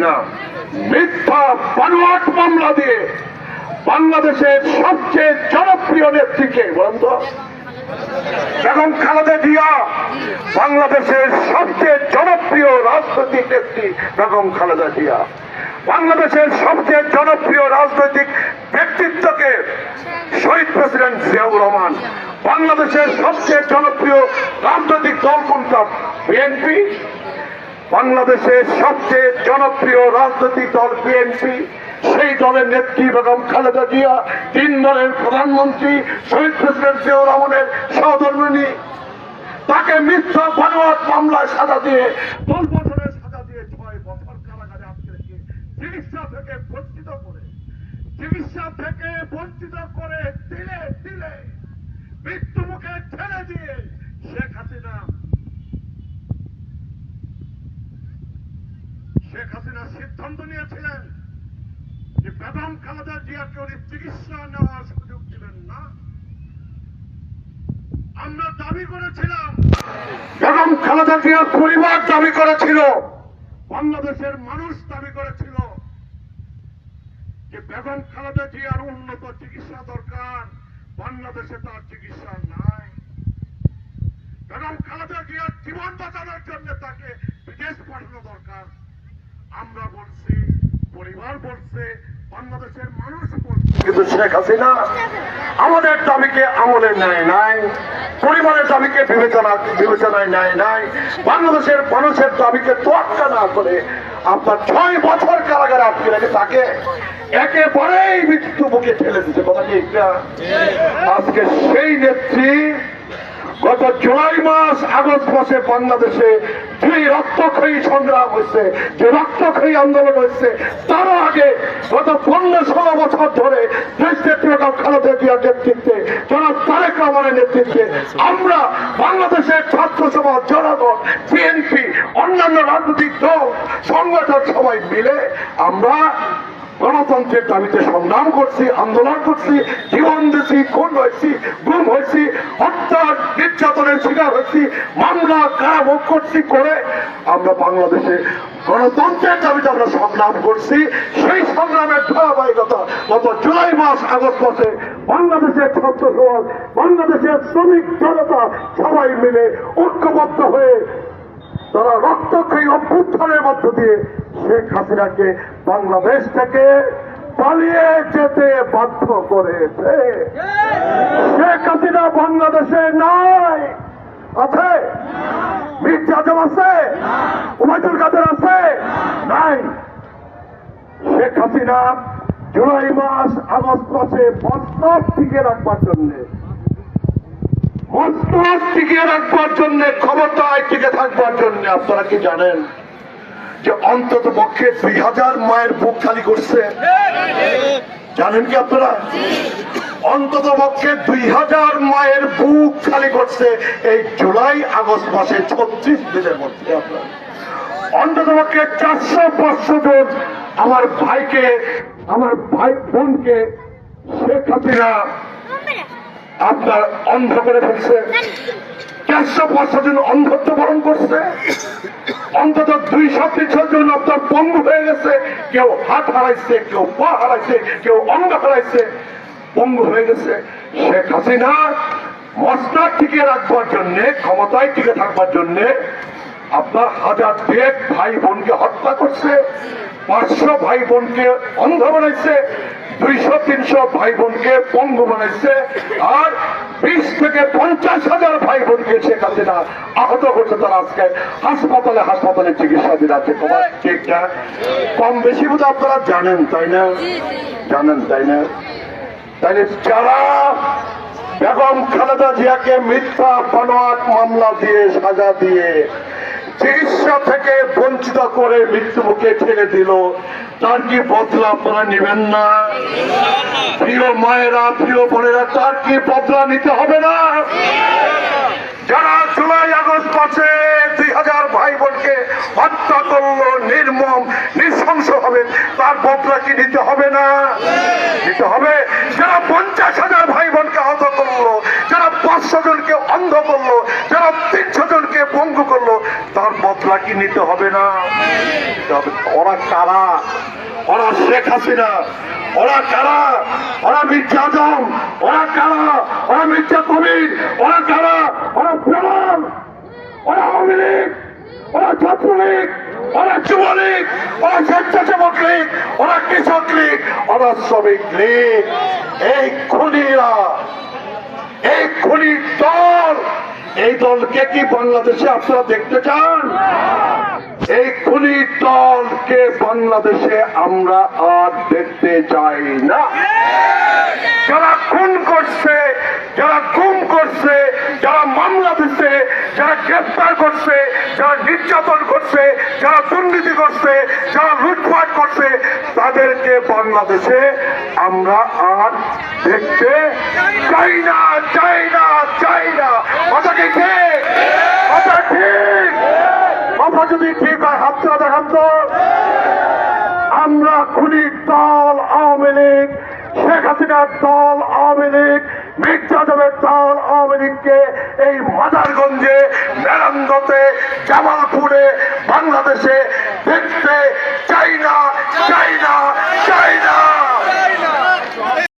হাসিনা মিথ্যা বানোয়াট মামলা দিয়ে বাংলাদেশের সবচেয়ে জনপ্রিয় নেত্রীকে বলেন তো, বেগম খালেদা জিয়া, বাংলাদেশের সবচেয়ে জনপ্রিয় রাজনৈতিক নেত্রী বেগম খালেদা জিয়া। বাংলাদেশের সবচেয়ে জনপ্রিয় রাজনৈতিক ব্যক্তিত্বকে শহীদ প্রেসিডেন্ট জিয়াউর রহমান, বাংলাদেশের সবচেয়ে জনপ্রিয় রাজনৈতিক দল কোনটা? বিএনপি বাংলাদেশের সবচেয়ে জনপ্রিয় রাজনৈতিক দল বিএনপি, সেই দলের নেত্রী বেগম খালেদা জিয়া, তিন দলের প্রধানমন্ত্রী, শহীদ প্রেসিডেন্ট জিয়াউর রহমানের সহধর্মিনী। তাকে মিথ্যা বানোয়াট মামলায় সাজা দিয়ে, দশ বছরের সাজা দিয়ে ছয় বছর কারাগারে আটকে রেখে চিকিৎসা থেকে বঞ্চিত করে, চিকিৎসা থেকে বঞ্চিত করে দিলে দিলে মৃত্যু মুখে ঠেলে দিয়ে শেখ হাসিনা শেখ হাসিনা সিদ্ধান্ত নিয়েছিলেন যে বেগম খালেদা জিয়াকে উনি চিকিৎসা নেওয়ার সুযোগ দিবেন না। আমরা দাবি করেছিলাম বেগম খালেদা জিয়ার পরিবার দাবি করেছিল। বাংলাদেশের মানুষ দাবি করেছিল যে বেগম খালেদা জিয়ার উন্নত চিকিৎসা দরকার বাংলাদেশে তার চিকিৎসা নাই। বেগম খালেদা জিয়ার জীবন বাঁচানোর জন্য তাকে বিদেশ পাঠানো দরকার। আমরা বলছি, পরিবার বলছে, বাংলাদেশের মানুষ বলছে। কিন্তু শেখ হাসিনা আমাদের দাবিকে আমলে নেয় নাই, পরিবারের দাবিকে বিবেচনা বিবেচনায় নেয় নাই, বাংলাদেশের মানুষের দাবিকে তোয়াক্কা না করে আপনার ছয় বছর কারাগারে আটকে রেখে তাকে একেবারেই মৃত্যু বুকে ঠেলে দিতে কথা কি আজকে সেই নেত্রী গত জুলাই মাস, আগস্ট মাসে বাংলাদেশে যে রক্তক্ষয়ী সংগ্রাম হয়েছে, যে রক্তক্ষয়ী আন্দোলন হয়েছে তারও আগে গত পনেরো ষোলো বছর ধরে দেশ নেত্রীরা খালেদা জিয়ার নেতৃত্বে জনাব তারেক রহমানের নেতৃত্বে আমরা বাংলাদেশের ছাত্র সমাজ, জনগণ, বিএনপি, অন্যান্য রাজনৈতিক দল, সংগঠন সবাই মিলে আমরা গণতন্ত্রের দাবিতে সংগ্রাম করছি, আন্দোলন করছি, জীবন দিচ্ছি খুন হয়েছি, গুম হয়েছি নির্যাতনের শিকার হয়েছি মামলা কারাভোগ করছি করে আমরা বাংলাদেশে গণতন্ত্রের দাবিতে আমরা সংগ্রাম করছি। সেই সংগ্রামের ধারাবাহিকতা গত জুলাই মাস, আগস্ট মাসে বাংলাদেশের ছাত্র সমাজ বাংলাদেশের শ্রমিক জনতা সবাই মিলে ঐক্যবদ্ধ হয়ে তারা রক্তক্ষয়ী অভ্যুত্থানের মধ্য দিয়ে শেখ হাসিনাকে বাংলাদেশ থেকে পালিয়ে যেতে বাধ্য করেছে। শেখ হাসিনা বাংলাদেশে নাই। আছে? মির্জা আজম আছে? উমায়দুল কাদের আছে? নাই। শেখ হাসিনা জুলাই মাস আগস্ট মাসে প্রস্তাব টিকে রাখবার জন্যে। মস্তক টিকে রাখবার জন্য ক্ষমতায় টিকে থাকবার জন্য আপনারা কি জানেন? যে অন্তত পক্ষে দুই হাজার মায়ের বুক খালি করছে। জানেন কি আপনারা? অন্তত পক্ষে দুই হাজার মায়ের বুক খালি করছে এই জুলাই আগস্ট মাসে ছত্রিশ দিনের মধ্যে অন্তত পক্ষে চারশো পাঁচশো জন আমার ভাইকে, আমার ভাই বোনকে শেখ হাসিনা আপনার অন্ধ করে ফেলছে। চারশো পাঁচশো জন অন্ধত্ব বরণ করছে। অন্তত দুইশো তিনশো জন আপনার পঙ্গু হয়ে গেছে। কেউ হাত হারাইছে, কেউ পা হারাইছে, কেউ অঙ্গ হারাইছে পঙ্গু হয়ে গেছে। শেখ হাসিনা মশলা টিকে রাখবার জন্যে, ক্ষমতায় টিকে থাকবার জন্যে আপনার হাজার দেড় ভাই বোনকে হত্যা করছে, পাঁচশো ভাই বোনকে অন্ধ বানাইছে, দুইশো, তিনশো ভাই বোনকে পঙ্গু বানাইছে, আর বিশ থেকে পঞ্চাশ হাজার ভাই বোনকে শেখ হাসিনা আহত করছে তারা আজকে। হাসপাতালে হাসপাতালে চিকিৎসাধীন আছে কম বেশি বোধ আপনারা জানেন, তাই না? জানেন, তাই না? তাইলে যারা বেগম খালেদা জিয়াকে মিথ্যা বানোয়াট মামলা দিয়ে সাজা দিয়ে চিকিৎসা থেকে বঞ্চিত করে মৃত্যু মুখে ঠেলে দিল, তার কি বদলা আপনারা নেবেন না? প্রিয় মায়েরা, প্রিয় বোনেরা, তার কি বদলা নিতে হবে না? যারা জুলাই আগস্ট মাসে দুই হাজার ভাই বোনকে হত্যা করল, নির্মম, নৃশংস হবে তার বদলা কি নিতে হবে না? নিতে হবে। যারা পঞ্চাশ হাজার ভাই বোনকে আহত করল, যারা পাঁচশো জনকে অন্ধ করল, যারা তিনশো জনকে পঙ্গু করল, তার বদলা কি নিতে হবে না? ওরা কারা? ওরা শেখ হাসিনা, ওরা কারা? ওরা মির্জা আজম, ওরা কারা? ওরা মির্জা কবির, ওরা কারা? ওরা ফেরান ওরা আওয়ামী লীগ, ওরা ছাত্রলীগ ওরা যুবলীগ ওরা স্বেচ্ছাসেবক লীগ, ওরা কৃষক লীগ, ওরা শ্রমিক লীগ। এই খুনিরা, এই খুনি দল, এই দলকে কি বাংলাদেশে আপনারা দেখতে চান? এই খুনি দলকে বাংলাদেশে আমরা আর দেখতে চাই না। যারা খুন করছে, যারা গুম করছে, যারা মামলা দিচ্ছে, যারা গ্রেফতার করছে, যারা নির্যাতন করছে, যারা দুর্নীতি করছে, যারা লুটপাট করছে, তাদেরকে বাংলাদেশে আমরা আর দেখতে চাই না চাই না চাই না। কথা কি ঠিক? কথা ঠিক? কথা যদি ঠিক হাতটা দেখান তো। আমরা খুনি দল আওয়ামী লীগ, শেখ হাসিনার দল আওয়ামী লীগ, মির্জা দেবের দল আওয়ামী লীগকে এই মাদারগঞ্জে মেরান্দতে জামালপুরে, বাংলাদেশে দেখতে চাই না চাই না চাই না।